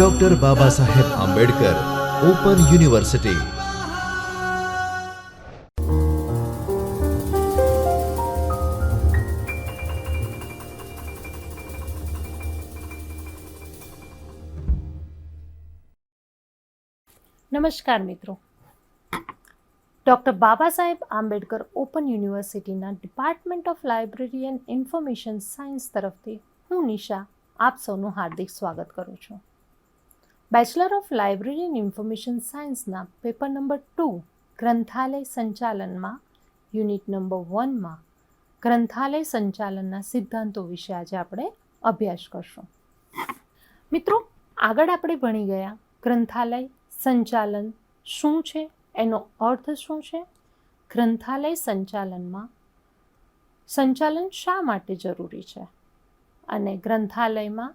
Doctor બાબા Saheb Ambedkar open university નમસ્કાર મિત્રો. Doctor Baba Saheb Ambedkar open યુનિવર્સિટીના department of library and information science તરફથી હું નિશા, આપ સૌનું હાર્દિક સ્વાગત કરું છું. Bachelor of library and information સાયન્સના પેપર નંબર ટુ ગ્રંથાલય સંચાલનમાં યુનિટ નંબર વનમાં ગ્રંથાલય સંચાલનના સિદ્ધાંતો વિશે આજે આપણે અભ્યાસ કરશું. મિત્રો, આગળ આપણે ભણી ગયા, ગ્રંથાલય સંચાલન શું છે, એનો અર્થ શું છે? ગ્રંથાલય સંચાલનમાં સંચાલન શા માટે જરૂરી છે? અને ગ્રંથાલયમાં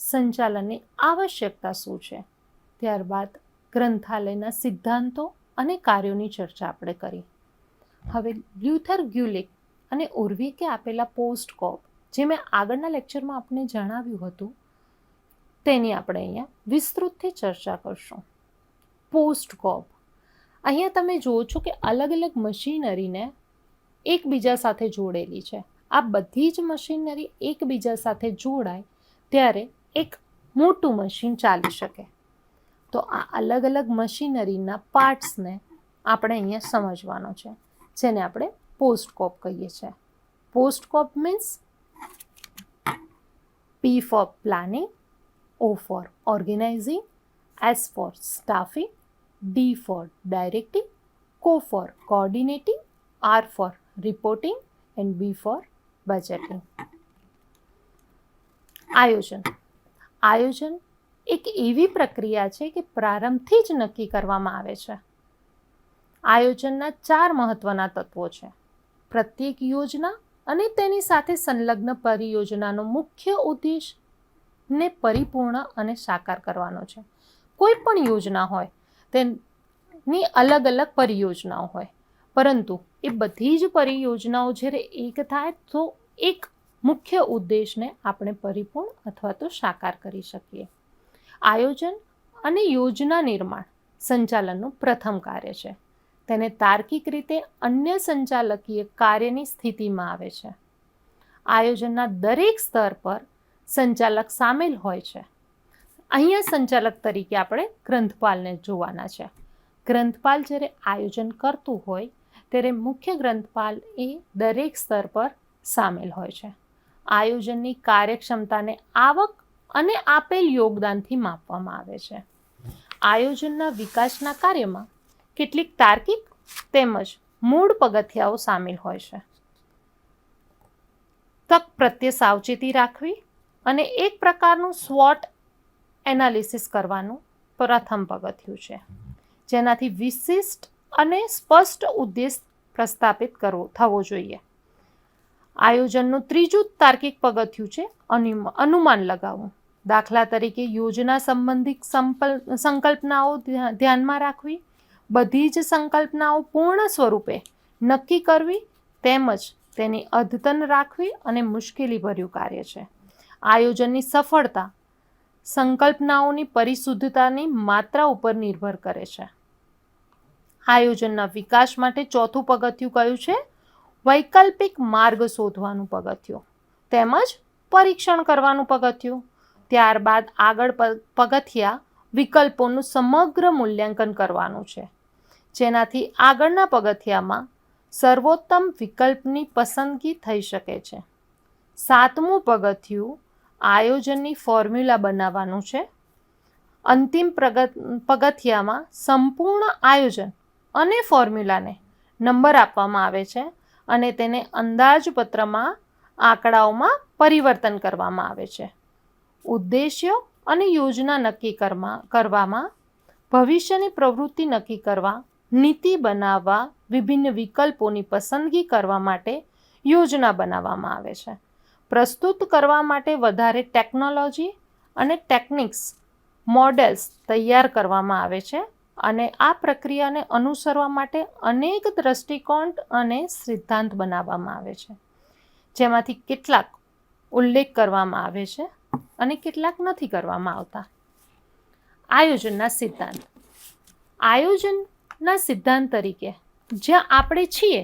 સંચાલનની આવશ્યકતા શું છે? ત્યારબાદ ગ્રંથાલયના સિદ્ધાંતો અને કાર્યોની ચર્ચા આપણે કરી. હવે લ્યુથર ગ્યુલિક અને ઉર્વિકે આપેલા પોસ્ટ કોપ જે મેં આગળના લેક્ચરમાં આપને જણાવ્યું હતું, તેની આપણે અહીંયા વિસ્તૃતથી ચર્ચા કરશું. પોસ્ટ કોપ અહીંયા તમે જુઓ છો કે અલગ અલગ મશીનરીને એકબીજા સાથે જોડેલી છે. આ બધી જ મશીનરી એકબીજા સાથે જોડાય ત્યારે એક મોટું મશીન ચાલી શકે તો આ અલગ અલગ મશીનરીના પાર્ટ્સને આપણે અહીંયા સમજવાનો છે જેને આપણે પોસ્ટ કોપ કહીએ છીએ POSDCORB means P for planning O for organizing, S for staffing, D for directing, Co for coordinating, R for reporting, and B for budgeting. આયોજન આયોજન એક એવી પ્રક્રિયા છે કે પ્રારંભથી જ નક્કી કરવામાં આવે છે. આયોજનના ચાર મહત્વના તત્વો છે. પ્રત્યેક યોજના અને તેની સાથે સંલગ્ન પરિયોજનાનો મુખ્ય ઉદ્દેશ ને પરિપૂર્ણ અને સાકાર કરવાનો છે. કોઈ પણ યોજના હોય, તેની અલગ અલગ પરિયોજનાઓ હોય, પરંતુ એ બધી જ પરિયોજનાઓ જ્યારે એક થાય તો એક મુખ્ય ઉદ્દેશને આપણે પરિપૂર્ણ અથવા તો સાકાર કરી શકીએ. આયોજન અને યોજના નિર્માણ સંચાલનનું પ્રથમ કાર્ય છે. તેને તાર્કિક રીતે અન્ય સંચાલકીય કાર્યની સ્થિતિમાં આવે છે. આયોજનના દરેક સ્તર પર સંચાલક સામેલ હોય છે. અહીંયા સંચાલક તરીકે આપણે ગ્રંથપાલને જોવાના છે. ગ્રંથપાલ જ્યારે આયોજન કરતું હોય, ત્યારે મુખ્ય ગ્રંથપાલ એ દરેક સ્તર પર સામેલ હોય છે. આયોજનની કાર્યક્ષમતાને આવક અને આપેલ યોગદાનથી માપવામાં આવે છે. આયોજનના વિકાસના કાર્યમાં કેટલીક તાર્કિક તેમજ મૂળ પગથિયાઓ સામેલ હોય છે. તક પ્રત્યે સાવચેતી રાખવી અને એક પ્રકારનું સ્વોટ એનાલિસિસ કરવાનું પ્રથમ પગથિયું છે. જેનાથી વિશિષ્ટ અને સ્પષ્ટ ઉદ્દેશ પ્રસ્થાપિત કરવો, થવો જોઈએ. આયોજનનું ત્રીજું તાર્કિક પગથિયું છે, અનુમ- અનુમાન લગાવવું દાખલા તરીકે યોજના સંબંધિત સંકલ્પનાઓ ધ્યાનમાં રાખવી, બધી જ સંકલ્પનાઓ પૂર્ણ સ્વરૂપે નક્કી કરવી, તેમજ તેની અદ્યતન રાખવી અને મુશ્કેલીભર્યું કાર્ય છે. આયોજનની સફળતા સંકલ્પનાઓની પરિશુદ્ધતાની માત્રા ઉપર નિર્ભર કરે છે. આયોજનના વિકાસ માટે ચોથું પગથિયું કયું છે? વૈકલ્પિક માર્ગ શોધવાનું પગથિયું. તેમજ પરીક્ષણ કરવાનું પગથિયું. ત્યારબાદ આગળ પગથિયા વિકલ્પોનું સમગ્ર મૂલ્યાંકન કરવાનું છે. જેનાથી આગળના પગથિયામાં સર્વોત્તમ વિકલ્પની પસંદગી થઈ શકે છે. સાતમું પગથિયું આયોજનની ફોર્મ્યુલા બનાવવાનું છે. અંતિમ પ્રગત, પગથિયામાં સંપૂર્ણ આયોજન અને ફોર્મ્યુલાને નંબર આપવામાં આવે છે. અને તેને અંદાજપત્રમાં આંકડાઓમાં પરિવર્તન કરવામાં આવે છે. ઉદ્દેશ્યો અને યોજના નક્કી કરવા કરવામાં, ભવિષ્યની પ્રવૃત્તિ નક્કી કરવા, નીતિ બનાવવા, વિભિન્ન વિકલ્પોની પસંદગી કરવા માટે યોજના બનાવવામાં આવે છે. પ્રસ્તુત કરવા માટે વધારે ટેકનોલોજી અને ટેકનિક્સ, મોડેલ્સ તૈયાર કરવામાં આવે છે. અને આ પ્રક્રિયાને અનુસરવા માટે અનેક દ્રષ્ટિકોણ અને સિદ્ધાંત બનાવવામાં આવે છે. જેમાંથી કેટલાક ઉલ્લેખ કરવામાં આવે છે અને કેટલાક નથી કરવામાં આવતા. આયોજનના સિદ્ધાંત. આયોજનના સિદ્ધાંત તરીકે જ્યાં આપણે છીએ,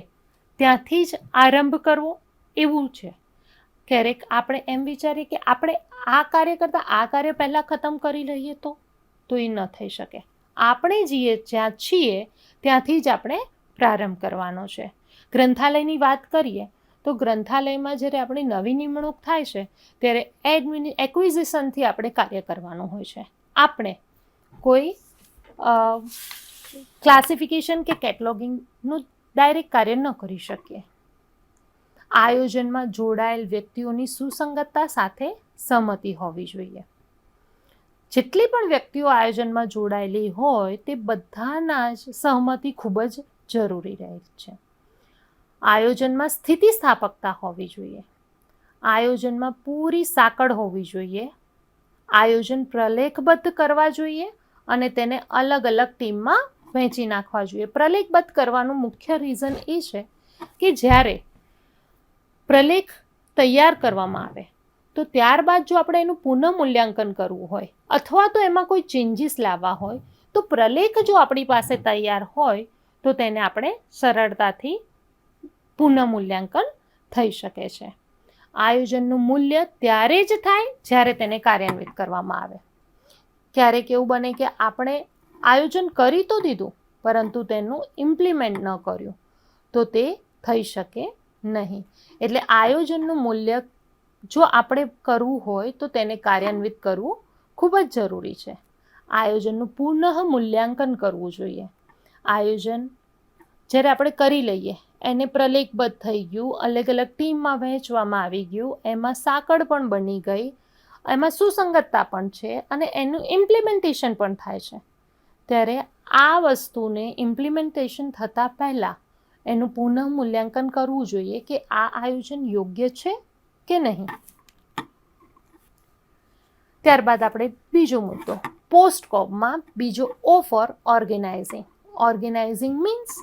ત્યાંથી જ આરંભ કરવો એવું છે. ક્યારેક આપણે એમ વિચારીએ કે આપણે આ કાર્ય કરતાં આ કાર્ય પહેલાં ખતમ કરી લઈએ તો તો એ ન થઈ શકે. આપણે જઈએ જ્યાં છીએ, ત્યાંથી જ આપણે પ્રારંભ કરવાનો છે. ગ્રંથાલયની વાત કરીએ, તો ગ્રંથાલયમાં જ્યારે આપણી નવી નિમણૂક થાય છે, ત્યારે એડમિનિ, એક્વિઝિશનથી આપણે કાર્ય કરવાનું હોય છે. આપણે કોઈ ક્લાસિફિકેશન કે કેટલોગિંગનું ડાયરેક્ટ કાર્ય ન કરી શકીએ. આયોજનમાં જોડાયેલ વ્યક્તિઓની સુસંગતતા સાથે સંમતિ હોવી જોઈએ. જેટલી પણ વ્યક્તિઓ આયોજનમાં જોડાયેલી હોય તે બધાના જ સહમતિ ખૂબ જ જરૂરી રહે છે. આયોજનમાં સ્થિતિસ્થાપકતા હોવી જોઈએ. આયોજનમાં પૂરી સાંકળ હોવી જોઈએ. આયોજન પ્રલેખબદ્ધ કરવા જોઈએ અને તેને અલગ અલગ ટીમમાં વહેંચી નાખવા જોઈએ. પ્રલેખબદ્ધ કરવાનું મુખ્ય રીઝન એ છે કે જ્યારે પ્રલેખ તૈયાર કરવામાં આવે તો ત્યારબાદ જો આપણે એનું પુનઃ મૂલ્યાંકન કરવું હોય, અથવા તો એમાં કોઈ ચેન્જીસ લાવવા હોય, તો પ્રલેખ જો આપણી પાસે તૈયાર હોય, તો તેને આપણે સરળતાથી પુનઃ મૂલ્યાંકન થઈ શકે છે. આયોજનનું મૂલ્ય ત્યારે જ થાય જ્યારે તેને કાર્યાન્વિત કરવામાં આવે. ક્યારેક એવું બને કે આપણે આયોજન કરી તો દીધું, પરંતુ તેનું ઇમ્પ્લિમેન્ટ ન કર્યું, તો તે થઈ શકે નહીં. એટલે આયોજનનું મૂલ્ય જો આપણે કરવું હોય તો તેને કાર્યાન્વિત કરવું ખૂબ જ જરૂરી છે. આયોજનનું પુનઃ મૂલ્યાંકન કરવું જોઈએ. આયોજન જ્યારે આપણે કરી લઈએ, એને પ્રલેખબદ્ધ થઈ ગયું અલગ અલગ ટીમમાં વહેંચવામાં આવી ગયું, એમાં સાંકળ પણ બની ગઈ, એમાં સુસંગતતા પણ છે અને એનું ઇમ્પ્લિમેન્ટેશન પણ થાય છે. ત્યારે આ વસ્તુને ઇમ્પ્લિમેન્ટેશન થતાં પહેલાં એનું પુનઃ મૂલ્યાંકન કરવું જોઈએ કે આ આયોજન યોગ્ય છે કે નહીં? ત્યારબાદ આપણે બીજો મુદ્દો. પોસ્ટ કોપમાં બીજો O for organising organising means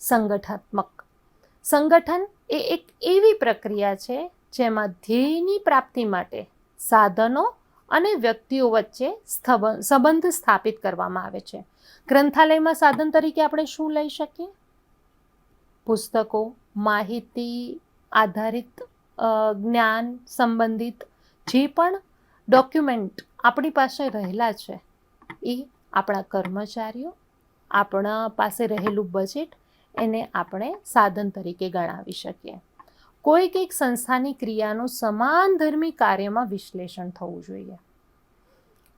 સંગઠનાત્મક સંગઠન એ એક એવી પ્રક્રિયા છે જેમાં ધ્યેયની પ્રાપ્તિ માટે સાધનો અને વ્યક્તિઓ વચ્ચે સંબંધ સ્થાપિત કરવામાં આવે છે. ગ્રંથાલયમાં સાધન તરીકે આપણે શું લઈ શકીએ? પુસ્તકો, માહિતી આધારિત જ્ઞાન સંબંધિત જે પણ ડોક્યુમેન્ટ આપણી પાસે રહેલા છે, એ આપણા કર્મચારીઓ, આપણા પાસે રહેલું બજેટ, એને આપણે સાધન તરીકે ગણાવી શકીએ. કોઈક એક સંસ્થાની ક્રિયાનું સમાનધર્મી કાર્યમાં વિશ્લેષણ થવું જોઈએ.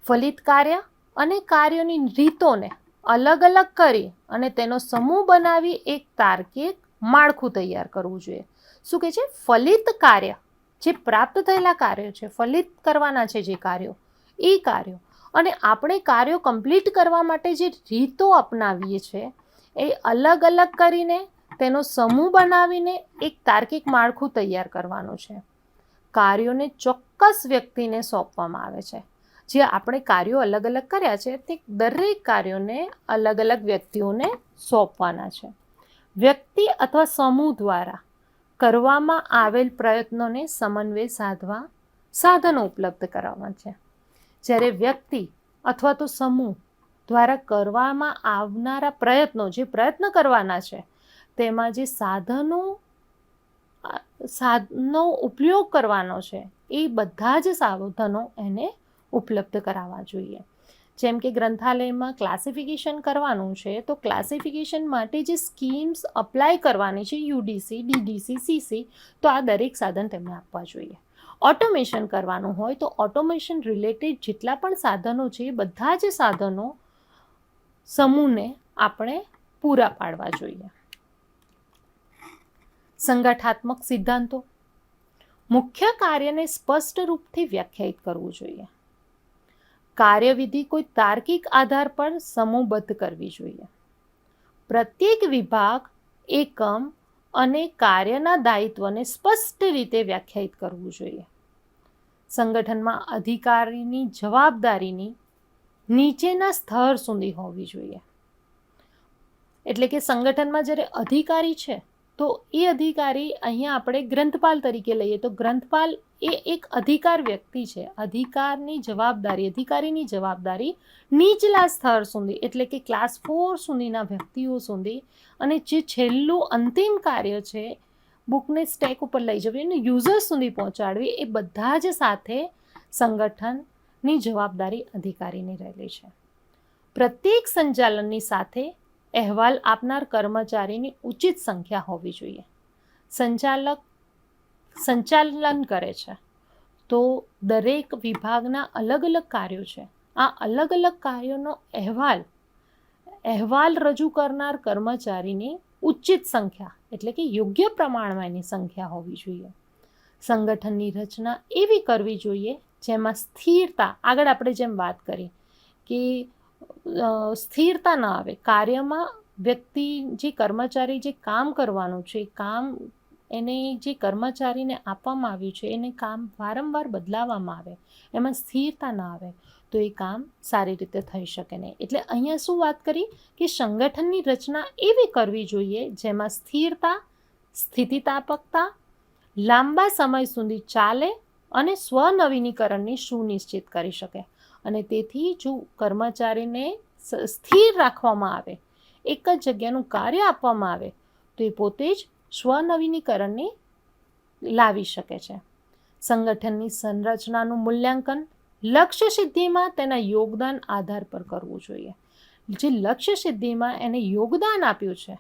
ફલિત કાર્ય અને કાર્યોની રીતોને અલગ અલગ કરી અને તેનો સમૂહ બનાવી એક તાર્કિક માળખું તૈયાર કરવું જોઈએ. શું કહે છે? ફલિત કાર્ય. જે પ્રાપ્ત થયેલા કાર્યો છે, ફલિત કરવાના છે જે કાર્યો, એ કાર્યો. અને આપણે કાર્યો કમ્પ્લીટ કરવા માટે જે રીતો અપનાવીએ છીએ એ અલગ અલગ કરીને તેનો સમૂહ બનાવીને એક તાર્કિક માળખું તૈયાર કરવાનું છે. કાર્યોને ચોક્કસ વ્યક્તિને સોંપવામાં આવે છે. જે આપણે કાર્યો અલગ અલગ કર્યા છે, તે દરેક કાર્યોને અલગ અલગ વ્યક્તિઓને સોંપવાના છે. વ્યક્તિ અથવા સમૂહ દ્વારા કરવામાં આવેલ પ્રયત્નોને સમન્વય સાધવા સાધનો ઉપલબ્ધ કરાવવા છે. જ્યારે વ્યક્તિ અથવા તો સમૂહ દ્વારા કરવામાં આવનારા પ્રયત્નો, જે પ્રયત્ન કરવાના છે, તેમાં જે સાધનો સાધનો ઉપયોગ કરવાનો છે, એ બધા જ સાધનો એને ઉપલબ્ધ કરાવવા જોઈએ. જેમ કે ગ્રંથાલયમાં ક્લાસિફિકેશન કરવાનું છે, તો ક્લાસિફિકેશન માટે જે સ્કીમ્સ અપ્લાય કરવાની છે યુડીસી ડીડીસી સીસી તો આ દરેક સાધન તેમને આપવા જોઈએ. ઓટોમેશન કરવાનું હોય તો ઓટોમેશન રિલેટેડ જેટલા પણ સાધનો છે, એ બધા જ સાધનો સમૂહને આપણે પૂરા પાડવા જોઈએ. સંગઠાત્મક સિદ્ધાંતો. મુખ્ય કાર્યને સ્પષ્ટ રૂપથી વ્યાખ્યાયિત કરવું જોઈએ. કાર્યવિધિ કોઈ તાર્કિક આધાર પર સમૂહબદ્ધ કરવી જોઈએ. પ્રત્યેક વિભાગ, એકમ અને કાર્યના દાયિત્વને સ્પષ્ટ રીતે વ્યાખ્યાયિત કરવું જોઈએ. સંગઠનમાં અધિકારીની જવાબદારીની નીચેના સ્તર સુધી હોવી જોઈએ. એટલે કે સંગઠનમાં જ્યારે અધિકારી છે, તો એ અધિકારી અહીંયા આપણે ગ્રંથપાલ તરીકે લઈએ તો ગ્રંથપાલ એ એક અધિકાર વ્યક્તિ છે. અધિકારની જવાબદારી, અધિકારીની જવાબદારી નીચલા સ્તર સુધી, એટલે કે ક્લાસ ફોર સુધીના વ્યક્તિઓ સુધી. અને જે છેલ્લું અંતિમ કાર્ય છે, બુકને સ્ટેક ઉપર લઈ જવી અને યુઝર્સ સુધી પહોંચાડવી, એ બધા જ સાથે સંગઠનની જવાબદારી અધિકારીની રહેલી છે. પ્રત્યેક સંચાલનની સાથે અહેવાલ આપનાર કર્મચારીની ઉચિત સંખ્યા હોવી જોઈએ. સંચાલક સંચાલન કરે છે. તો દરેક વિભાગના અલગ અલગ કાર્યો છે. આ અલગ અલગ કાર્યોનો અહેવાલ અહેવાલ રજૂ કરનાર કર્મચારીની ઉચિત સંખ્યા, એટલે કે યોગ્ય પ્રમાણમાં એની સંખ્યા હોવી જોઈએ. સંગઠનની રચના એવી કરવી જોઈએ, જેમાં સ્થિરતા, આગળ આપણે જેમ વાત કરી કે સ્થિરતા ન આવે. કાર્યમાં વ્યક્તિ, જે કર્મચારી જે કામ કરવાનું છે કામ એને જે કર્મચારીને આપવામાં આવ્યું છે, એને કામ વારંવાર બદલાવવામાં આવે, એમાં સ્થિરતા ન આવે, તો એ કામ સારી રીતે થઈ શકે નહીં. એટલે અહીંયા શું વાત કરી? કે સંગઠનની રચના એવી કરવી જોઈએ જેમાં સ્થિરતા, સ્થિતિતાપકતા, લાંબા સમય સુધી ચાલે અને સ્વનવીનીકરણની સુનિશ્ચિત કરી શકે. અને તેથી જો કર્મચારીને સ્થિર રાખવામાં આવે, એક જ જગ્યાનું કાર્ય આપવામાં આવે, તો એ પોતે જ સ્વનવીનીકરણને લાવી શકે છે. સંગઠનની સંરચનાનું મૂલ્યાંકન લક્ષ્ય સિદ્ધિમાં તેના યોગદાન આધાર પર કરવું જોઈએ. જે લક્ષ્ય સિદ્ધિમાં એને યોગદાન આપ્યું છે,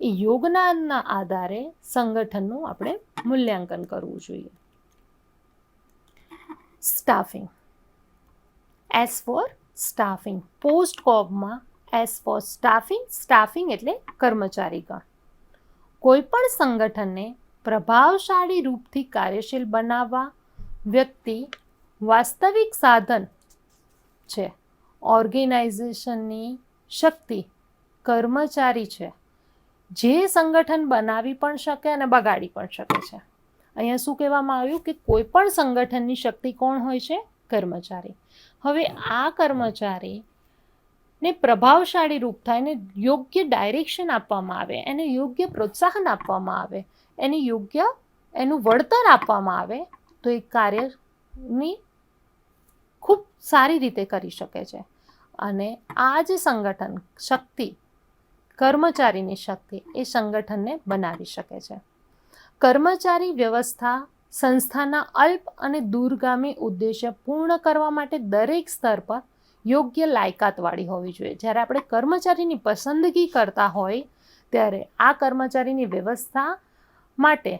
એ યોગદાનના આધારે સંગઠનનું આપણે મૂલ્યાંકન કરવું જોઈએ. Staffing. S for staffing. Post કોબમાં એસ ફોર સ્ટાફિંગ. સ્ટાફિંગ એટલે કર્મચારીગણ કોઈ પણ સંગઠનને પ્રભાવશાળી રૂપથી કાર્યશીલ બનાવવા વ્યક્તિ વાસ્તવિક સાધન છે. ઓર્ગેનાઇઝેશનની શક્તિ કર્મચારી છે. જે સંગઠન બનાવી પણ શકે અને બગાડી પણ શકે છે. અહીંયા શું કહેવામાં આવ્યું કે કોઈ પણ સંગઠનની શક્તિ કોણ હોય છે? કર્મચારી. હવે આ કર્મચારી ને પ્રભાવશાળી રૂપ થાય એને યોગ્ય ડાયરેક્શન આપવામાં આવે, એને યોગ્ય પ્રોત્સાહન આપવામાં આવે, એને યોગ્ય એનું વળતર આપવામાં આવે, તો એ કાર્યની ખૂબ સારી રીતે કરી શકે છે. અને આ જે સંગઠન શક્તિ, કર્મચારીની શક્તિ, એ સંગઠનને બનાવી શકે છે. કર્મચારી વ્યવસ્થા સંસ્થાના અલ્પ અને દૂરગામી ઉદ્દેશ્ય પૂર્ણ કરવા માટે દરેક સ્તર પર યોગ્ય લાયકાતવાળી હોવી જોઈએ. જ્યારે આપણે કર્મચારીની પસંદગી કરતા હોય, ત્યારે આ કર્મચારીની વ્યવસ્થા માટે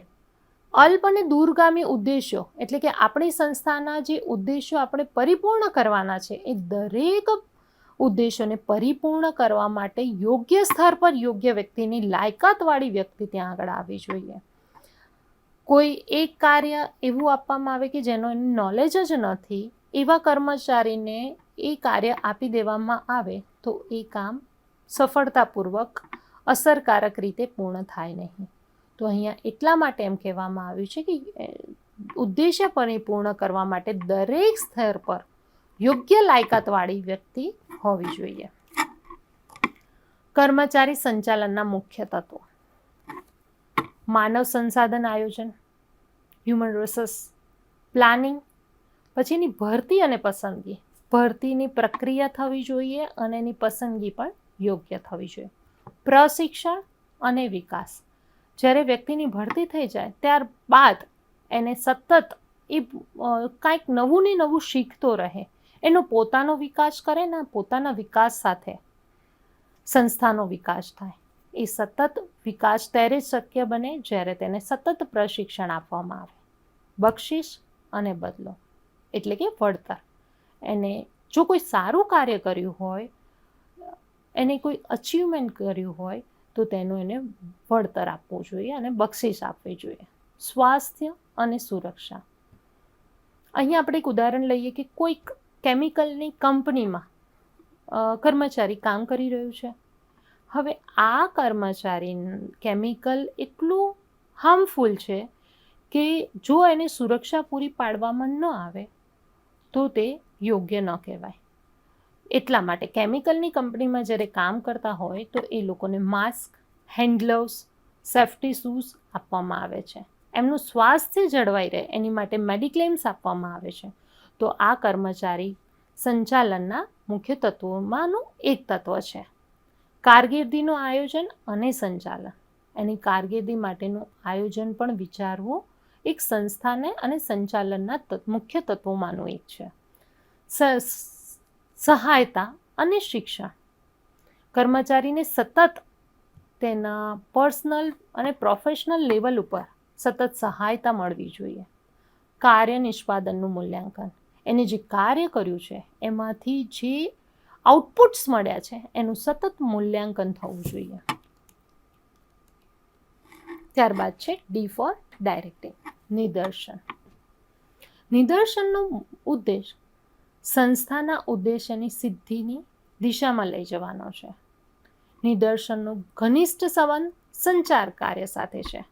અલ્પ અને દૂરગામી ઉદ્દેશ્યો એટલે કે આપણી સંસ્થાના જે ઉદ્દેશ્યો આપણે પરિપૂર્ણ કરવાના છે, એ દરેક ઉદ્દેશોને પરિપૂર્ણ કરવા માટે યોગ્ય સ્તર પર યોગ્ય વ્યક્તિની લાયકાતવાળી વ્યક્તિ ત્યાં આગળ આવવી જોઈએ. કોઈ એક કાર્ય એવું આપવામાં આવે કે જેનો નોલેજ જ નથી, એવા કર્મચારીને એ કાર્ય આપી દેવામાં આવે તો એ કામ સફળતાપૂર્વક, અસરકારક રીતે પૂર્ણ થાય નહીં. તો અહીંયા એટલા માટે એમ કહેવામાં આવ્યું છે કે ઉદ્દેશ્ય પરિપૂર્ણ કરવા માટે દરેક સ્તર પર યોગ્ય લાયકાતવાળી વ્યક્તિ હોવી જોઈએ. કર્મચારી સંચાલનના મુખ્ય તત્વો. માનવ સંસાધન આયોજન હ્યુમન રિસોર્સ પ્લાનિંગ પછીની ભરતી અને પસંદગી. ભરતીની પ્રક્રિયા થવી જોઈએ અને એની પસંદગી પણ યોગ્ય થવી જોઈએ. પ્રશિક્ષણ અને વિકાસ. જ્યારે વ્યક્તિની ભરતી થઈ જાય, ત્યારબાદ એને સતત એ કાંઈક નવું ને નવું શીખતો રહે. એનો પોતાનો વિકાસ કરે ને પોતાના વિકાસ સાથે સંસ્થાનો વિકાસ થાય. એ સતત વિકાસ ત્યારે જ શક્ય બને જ્યારે તેને સતત પ્રશિક્ષણ આપવામાં આવે. બક્ષિસ અને બદલો. એટલે કે વળતર. એને જો કોઈ સારું કાર્ય કર્યું હોય, એને કોઈ અચીવમેન્ટ કર્યું હોય, તો તેનું એને વળતર આપવું જોઈએ અને બક્ષિસ આપવી જોઈએ. સ્વાસ્થ્ય અને સુરક્ષા. અહીંયા આપણે એક ઉદાહરણ લઈએ કે કોઈક કેમિકલની કંપનીમાં કર્મચારી કામ કરી રહ્યું છે. હવે આ કર્મચારી કેમિકલ એટલું હાર્મફુલ છે કે જો એને સુરક્ષા પૂરી પાડવામાં ન આવે, તો તે યોગ્ય ન કહેવાય. એટલા માટે કેમિકલની કંપનીમાં જ્યારે કામ કરતા હોય તો એ લોકોને mask hand gloves safety shoes આપવામાં આવે છે. એમનું સ્વાસ્થ્ય જળવાઈ રહે, એની માટે મેડિક્લેમ્સ આપવામાં આવે છે. તો આ કર્મચારી સંચાલનના મુખ્ય તત્વોમાંનું એક તત્વ છે. કારકિર્દીનું આયોજન અને સંચાલન. એની કારકિર્દી માટેનું આયોજન પણ વિચારવું એક સંસ્થાને અને સંચાલનના મુખ્ય તત્વોમાંનું એક છે. સહાયતા અને શિક્ષણ. કર્મચારીને સતત તેના પર્સનલ અને પ્રોફેશનલ લેવલ ઉપર સતત સહાયતા મળવી જોઈએ. કાર્ય નિષ્પાદનનું મૂલ્યાંકન. એને જે કાર્ય કર્યું છે, એમાંથી જે આઉટપુટ્સ મળ્યા છે, એનું સતત મૂલ્યાંકન થવું જોઈએ. ત્યારબાદ છે ડી ફોર ડાયરેક્ટિંગ નિદર્શન. નિદર્શનનો ઉદ્દેશ સંસ્થાના ઉદ્દેશ્યની સિદ્ધિની દિશામાં લઈ જવાનો છે. નિદર્શનનો ઘનિષ્ઠ સંબંધ સંચાર કાર્ય સાથે છે.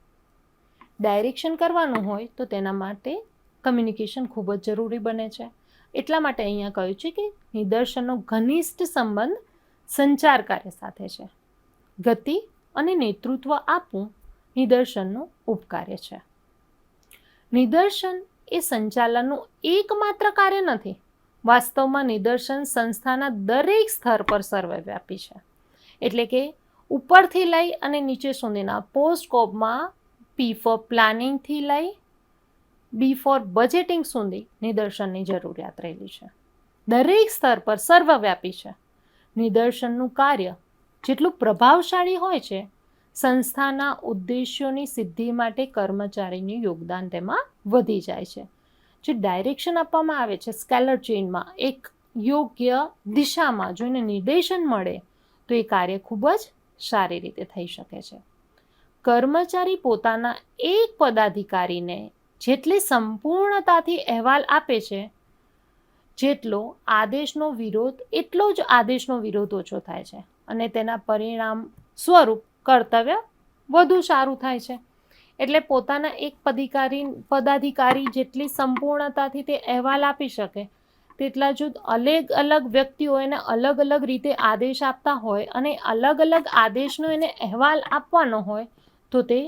ડાયરેક્શન કરવાનું હોય તો તેના માટે કમ્યુનિકેશન ખૂબ જ જરૂરી બને છે. એટલા માટે અહીંયા કહ્યું છે કે નિદર્શનનો ઘનિષ્ઠ સંબંધ સંચાર કાર્ય સાથે છે. ગતિ અને નેતૃત્વ આપવું નિદર્શનનું ઉપકાર્ય છે. નિદર્શન એ સંચાલનનું એકમાત્ર કાર્ય નથી. વાસ્તવમાં નિદર્શન સંસ્થાના દરેક સ્તર પર સર્વવ્યાપી છે. એટલે કે ઉપરથી લઈ અને નીચે સુધીના પોસ્ટ કોપમાં પી ફોર પ્લાનિંગથી લઈ બી ફોર બજેટિંગ સુધી નિદર્શનની જરૂરિયાત રહેલી છે. દરેક સ્તર પર સર્વવ્યાપી છે. નિદર્શનનું કાર્ય જેટલું પ્રભાવશાળી હોય છે, સંસ્થાના ઉદ્દેશ્યોની સિદ્ધિ માટે કર્મચારીનું યોગદાન તેમાં વધી જાય છે. જે ડાયરેક્શન આપવામાં આવે છે સ્કેલર ચેઇનમાં એક યોગ્ય દિશામાં જો એને નિર્દેશન મળે, તો એ કાર્ય ખૂબ જ સારી રીતે થઈ શકે છે. કર્મચારી પોતાના એક પદાધિકારીને જેટલી સંપૂર્ણતાથી અહેવાલ આપે છે, જેટલો આદેશનો વિરોધ, એટલો જ આદેશનો વિરોધ ઓછો થાય છે અને તેના પરિણામ સ્વરૂપ કર્તવ્ય વધુ સારું થાય છે. એટલે પોતાના એક પદાધિકારી પદાધિકારી જેટલી સંપૂર્ણતાથી તે અહેવાલ આપી શકે, તેટલા જુદ અલગ અલગ વ્યક્તિઓ એને અલગ અલગ રીતે આદેશ આપતા હોય અને અલગ અલગ આદેશનો એને અહેવાલ આપવાનો હોય, તો તે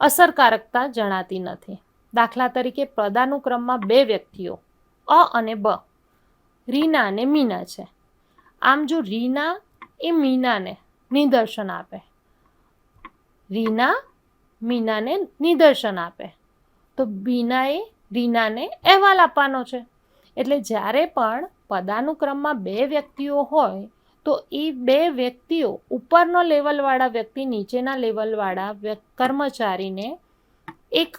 અસરકારકતા જણાતી નથી. દાખલા તરીકે પદાનુક્રમમાં બે વ્યક્તિઓ, અ અને બ, રીના અને મીના છે. આમ જો રીના એ મીનાને નિદર્શન આપે. રીના મીનાને નિદર્શન આપે. તો બીનાએ રીનાને અહેવાલ આપવાનો છે. એટલે જ્યારે પણ પદાનુક્રમમાં બે વ્યક્તિઓ હોય, તો એ બે વ્યક્તિઓ ઉપરનો લેવલવાળા વ્યક્તિ, નીચેના લેવલવાળા કર્મચારીને એક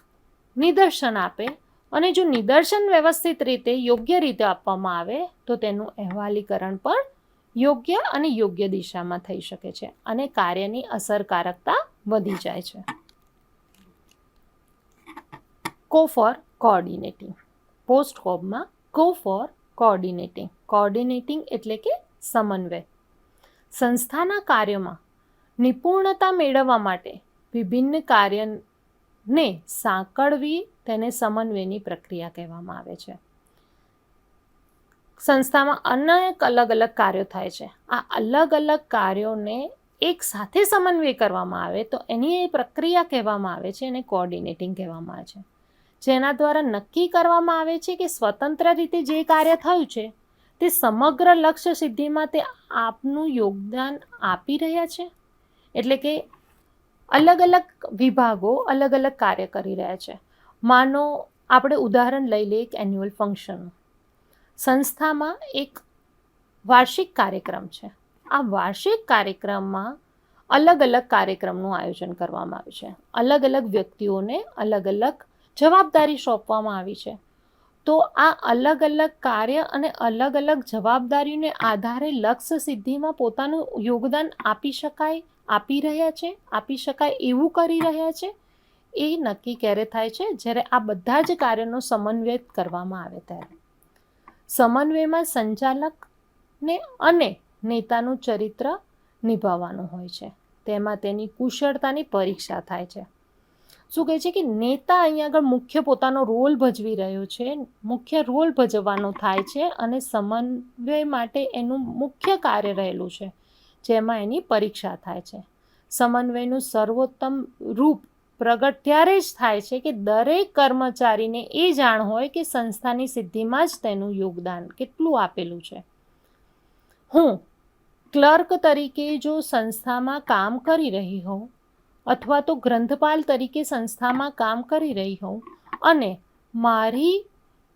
નિદર્શન આપે. અને જો નિદર્શન વ્યવસ્થિત રીતે, યોગ્ય રીતે આપવામાં આવે, તો તેનું અહેવાલીકરણ પણ યોગ્ય અને યોગ્ય દિશામાં થઈ શકે છે અને કાર્યની અસરકારકતા વધી જાય છે. કો ફોર કોઓર્ડિનેટિંગ પોસ્ટ કોબમાં કો ફોર કોઓર્ડિનેટિંગ કોઓર્ડિનેટિંગ એટલે કે સમન્વય. સંસ્થાના કાર્યોમાં નિપુણતા મેળવવા માટે વિભિન્ન કાર્યને સાંકળવી તેને સમન્વયની પ્રક્રિયા કહેવામાં આવે છે. સંસ્થામાં અનેક અલગ અલગ કાર્યો થાય છે. આ અલગ અલગ કાર્યોને એક સાથે સમન્વય કરવામાં આવે તો એની એ પ્રક્રિયા કહેવામાં આવે છે એને કોઓર્ડિનેટિંગ કહેવામાં આવે છે. જેના દ્વારા નક્કી કરવામાં આવે છે કે સ્વતંત્ર રીતે જે કાર્ય થયું છે, તે સમગ્ર લક્ષ્ય સિદ્ધિમાં તે આપનું યોગદાન આપી રહ્યા છે? એટલે કે અલગ અલગ વિભાગો અલગ અલગ કાર્ય કરી રહ્યા છે. માનો આપણે ઉદાહરણ લઈ લઈએ એક એન્યુઅલ ફંક્શન સંસ્થામાં એક વાર્ષિક કાર્યક્રમ છે. આ વાર્ષિક કાર્યક્રમમાં અલગ અલગ કાર્યક્રમનું આયોજન કરવામાં આવ્યું છે. અલગ અલગ વ્યક્તિઓને અલગ અલગ જવાબદારી સોંપવામાં આવી છે. તો આ અલગ અલગ કાર્ય અને અલગ અલગ જવાબદારીઓને આધારે લક્ષ્ય સિદ્ધિમાં પોતાનું યોગદાન આપી શકાય, આપી રહ્યા છે, આપી શકાય એવું કરી રહ્યા છે, એ નક્કી ક્યારે થાય છે? જ્યારે આ બધા જ કાર્યોનો સમન્વય કરવામાં આવે ત્યારે. સમન્વયમાં સંચાલકને અને નેતાનું ચરિત્ર નિભાવવાનું હોય છે. તેમાં તેની કુશળતાની પરીક્ષા થાય છે. શું કહે છે કે નેતા અહીંયા આગળ મુખ્ય પોતાનો રોલ ભજવી રહ્યો છે, મુખ્ય રોલ ભજવવાનો થાય છે અને સમન્વય માટે એનું મુખ્ય કાર્ય રહેલું છે, જેમાં એની પરીક્ષા થાય છે. સમન્વયનું સર્વોત્તમ રૂપ પ્રગટ ત્યારે જ થાય છે કે દરેક કર્મચારીને એ જાણ હોય કે સંસ્થાની સિદ્ધિમાં જ તેનું યોગદાન કેટલું આપેલું છે. હું ક્લર્ક તરીકે જો સંસ્થામાં કામ કરી રહી હોઉં અથવા તો ગ્રંથપાલ તરીકે સંસ્થામાં કામ કરી રહી હોઉં. અને મારી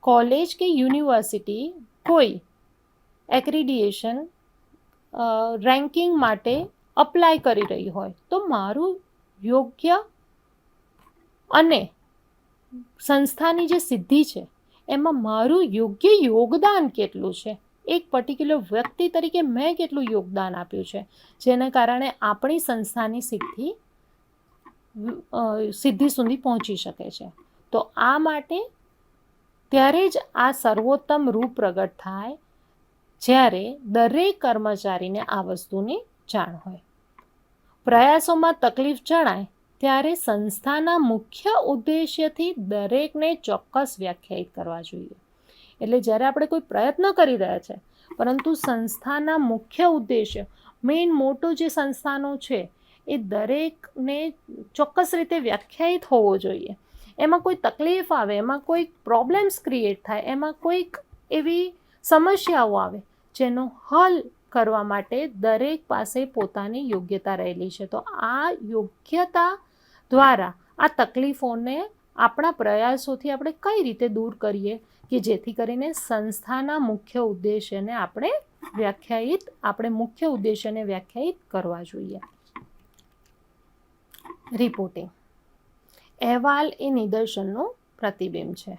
કોલેજ કે યુનિવર્સિટી કોઈ એક્રિડિએશન રેન્કિંગ માટે અપ્લાય કરી રહી હોય, તો મારું યોગ્ય અને સંસ્થાની જે સિદ્ધિ છે, એમાં મારું યોગ્ય યોગદાન કેટલું છે? એક પર્ટિક્યુલર વ્યક્તિ તરીકે મેં કેટલું યોગદાન આપ્યું છે? જેના કારણે આપણી સંસ્થાની સિદ્ધિ સિદ્ધિ સુધી પહોંચી શકે છે. તો આ માટે ત્યારે જ આ સર્વોત્તમ રૂપ પ્રગટ થાય જ્યારે દરેક કર્મચારીને આ વસ્તુની જાણ હોય. પ્રયાસોમાં તકલીફ જણાય ત્યારે સંસ્થાના મુખ્ય ઉદ્દેશ્યથી દરેકને ચોક્કસ વ્યાખ્યાયિત કરવા જોઈએ. એટલે જ્યારે આપણે કોઈ પ્રયત્ન કરી રહ્યા છે, પરંતુ સંસ્થાના મુખ્ય ઉદ્દેશ્ય મેઇન મોટો જે સંસ્થાનો છે એ દરેકને ચોક્કસ રીતે વ્યાખ્યાયિત હોવો જોઈએ. એમાં કોઈ તકલીફ આવે, એમાં કોઈ પ્રોબ્લેમ્સ ક્રિએટ થાય, એમાં કોઈક એવી સમસ્યાઓ આવે જેનો હલ કરવા માટે દરેક પાસે પોતાની યોગ્યતા રહેલી છે. તો આ યોગ્યતા દ્વારા આ તકલીફોને આપણા પ્રયાસોથી આપણે કઈ રીતે દૂર કરીએ કે જેથી કરીને સંસ્થાના મુખ્ય ઉદ્દેશ્યને આપણે વ્યાખ્યાયિત, આપણે મુખ્ય ઉદ્દેશ્યને વ્યાખ્યાયિત કરવા જોઈએ. રિપોર્ટિંગ અહેવાલ એ નિદર્શનનું પ્રતિબિંબ છે.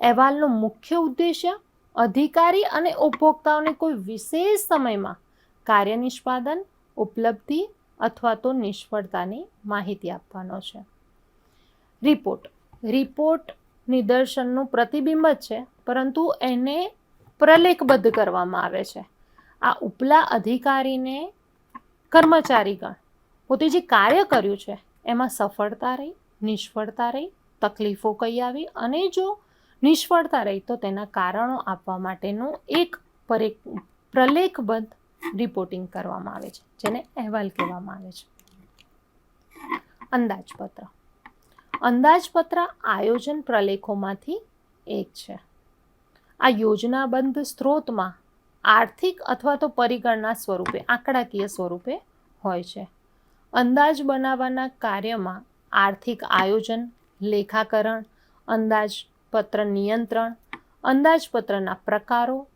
અહેવાલનો મુખ્ય ઉદ્દેશ્ય અધિકારી અને ઉપભોક્તાઓને કોઈ વિશેષ સમયમાં કાર્ય નિષ્પાદન, ઉપલબ્ધિ અથવા તો નિષ્ફળતાની માહિતી આપવાનો છે. રિપોર્ટ રિપોર્ટ નિદર્શનનું પ્રતિબિંબ જ છે, પરંતુ એને પ્રલેખબદ્ધ કરવામાં આવે છે. આ ઉપલા અધિકારીને કર્મચારીગણ પોતે જે કાર્ય કર્યું છે, એમાં સફળતા રહી, નિષ્ફળતા રહી, તકલીફો કઈ આવી અને જો નિષ્ફળતા રહી તો તેના કારણો આપવા માટેનું એક પરે પ્રલેખબદ્ધ રિપોર્ટિંગ કરવામાં આવે છે, જેને અહેવાલ કહેવામાં આવે છે. અંદાજપત્ર. અંદાજપત્ર આયોજન પ્રલેખોમાંથી એક છે. આ યોજનાબંધ સ્ત્રોતમાં આર્થિક અથવા તો પરિગણના સ્વરૂપે, આંકડાકીય સ્વરૂપે હોય છે. અંદાજ બનાવવાના કાર્યમાં આર્થિક આયોજન, લેખાકરણ અંદાજપત્ર નિયંત્રણ અંદાજપત્રના પ્રકારો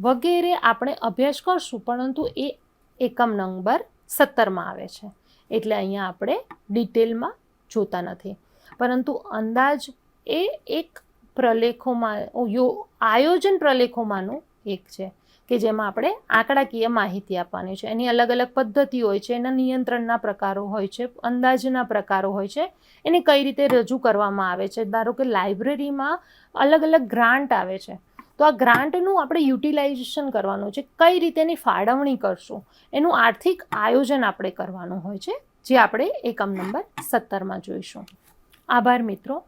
વગેરે આપણે અભ્યાસ કરશું, પરંતુ એ એકમ નંબર સત્તરમાં આવે છે. એટલે અહીંયા આપણે ડિટેલમાં જોતા નથી. પરંતુ અંદાજ એ એક પ્રલેખોમાં, યો, આયોજન પ્રલેખોમાંનું એક છે. કે જેમાં આપણે આંકડાકીય માહિતી આપવાની છે. એની અલગ અલગ પદ્ધતિ હોય છે, એના નિયંત્રણના પ્રકારો હોય છે, અંદાજના પ્રકારો હોય છે. એને કઈ રીતે રજૂ કરવામાં આવે છે? ધારો કે લાઇબ્રેરીમાં અલગ અલગ ગ્રાન્ટ આવે છે. તો આ ગ્રાન્ટનું આપણે યુટિલાઇઝેશન કરવાનું છે. કઈ રીતે એની ફાળવણી કરશું? એનું આર્થિક આયોજન આપણે કરવાનું હોય છે, જે આપણે એકમ નંબર સત્તરમાં જોઈશું. આભાર મિત્રો.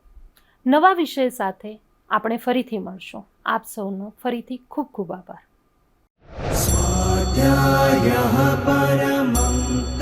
નવા વિષય સાથે આપણે ફરીથી મળશું. આપ સૌનો ફરીથી ખૂબ ખૂબ આભાર. स्वाध्यायः परमम्